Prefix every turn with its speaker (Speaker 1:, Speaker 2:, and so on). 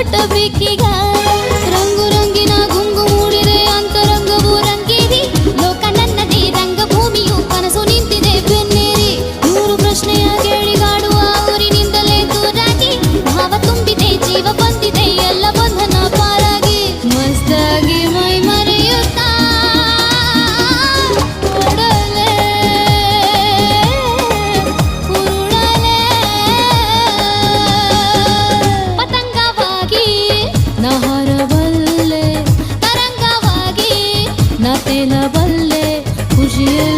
Speaker 1: ಕೊಟ್ಟ ರಂಗು ರಂಗಿನ ಗುಂಗು ಮೂಡಿದೆ, ಅಂತರಂಗವು ರಂಗೇರಿ. ಲೋಕ ನನ್ನದೇ ರಂಗ ಭೂಮಿಯು ಕನಸು ನಿಂತಿದೆ, ಬೆನ್ನೇರಿ. ನೂರು ಪ್ರಶ್ನೆಯ ಕೇಳಿಗಾಡುವ ಊರಿನಿಂದಲೇ ದೂರಾಗಿ, ಭಾವ ತುಂಬಿದೆ, ಜೀವ ಬಂದ ಬಾತಿನ ಬಲ್ಲೆ ಖುಷಿಯ